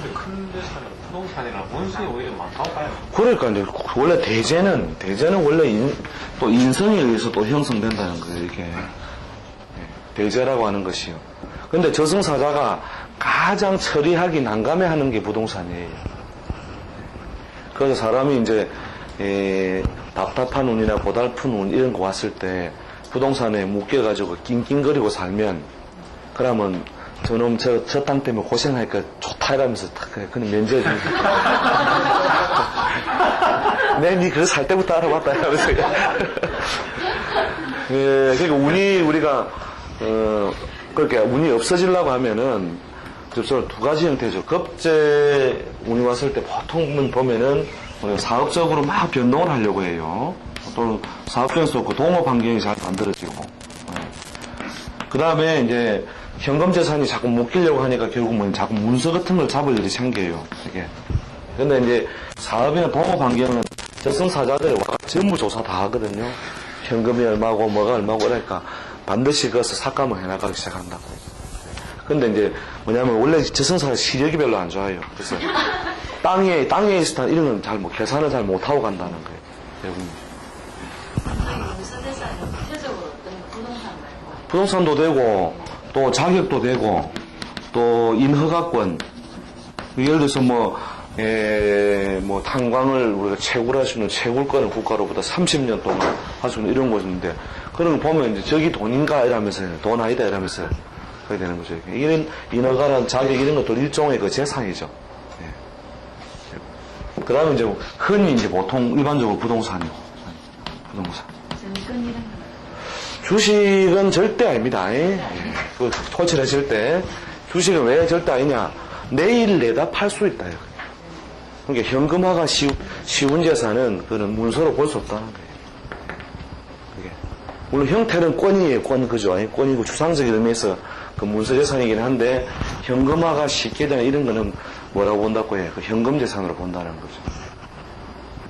근데 큰 데 사는 부동산이랑 문서에 오히려 많다고 봐요. 그러니까 이제 원래 대제는 대제는 원래 인, 또 인성에 의해서 또 형성된다는 거예요 이게 예, 대제라고 하는 것이요. 근데 저승사자가 가장 처리하기 난감해하는 게 부동산이에요. 그래서 사람이 이제 에, 답답한 운이나 고달픈 운 이런 거 왔을 때 부동산에 묶여가지고 낑낑거리고 살면 그러면 저놈 저, 저 땅 때문에 고생하니까 좋다 이러면서 딱 그래, 그냥 면제해 주는 내니 그거 살 때부터 알아봤다 이러면서 예, 그러니까 운이 우리가 어, 그렇게 운이 없어지려고 하면은 저두 가지 형태죠. 급제 운이 왔을 때 보통은 보면은 사업적으로 막 변동을 하려고 해요. 또는 사업 변수 없고 동업 환경이 잘 만들어지고. 그 다음에 이제 현금 재산이 자꾸 묶이려고 하니까 결국은 자꾸 문서 같은 걸 잡을 일이 생겨요. 이게. 근데 이제 사업이나 동업 환경은 저승사자들이 와 전부 조사 다 하거든요. 현금이 얼마고 뭐가 얼마고 그러니까 반드시 그것을 삭감을 해나가기 시작한다고. 근데 이제 뭐냐면 원래 저승사가 시력이 별로 안 좋아요. 그래서 땅에, 땅에 있을 때 이런 건 잘 못, 계산을 잘 못하고 간다는 거예요. 대부분. 문서대사는 구체적으로 어떤 부동산 말고 부동산도 되고 또 자격도 되고 또 인허가권 예를 들어서 뭐, 에, 뭐 탄광을 우리가 채굴할 수 있는 채굴권을 국가로부터 30년 동안 할 수 있는 이런 곳인데 그런 거 보면 이제 저기 돈인가 이러면서 돈 아니다 이러면서 그렇게 되는 거죠. 이런 인허가란 자격 이런 것도 일종의 그 재산이죠. 그 다음에 이제 흔히 이제 보통 일반적으로 부동산이고 부동산. 주식은 절대 아닙니다. 예. 그 토치를 하실 때 주식은 왜 절대 아니냐? 내일 내다 팔 수 있다. 그러니까 현금화가 쉬, 쉬운 재산은 그는 문서로 볼 수 없다는 거예요. 물론 형태는 권이에요. 권 그죠? 예, 권이고 추상적인 의미에서 그 문서 재산이긴 한데 현금화가 쉽게 되는 이런 거는 뭐라고 본다고 해요? 그 현금 재산으로 본다는 거죠.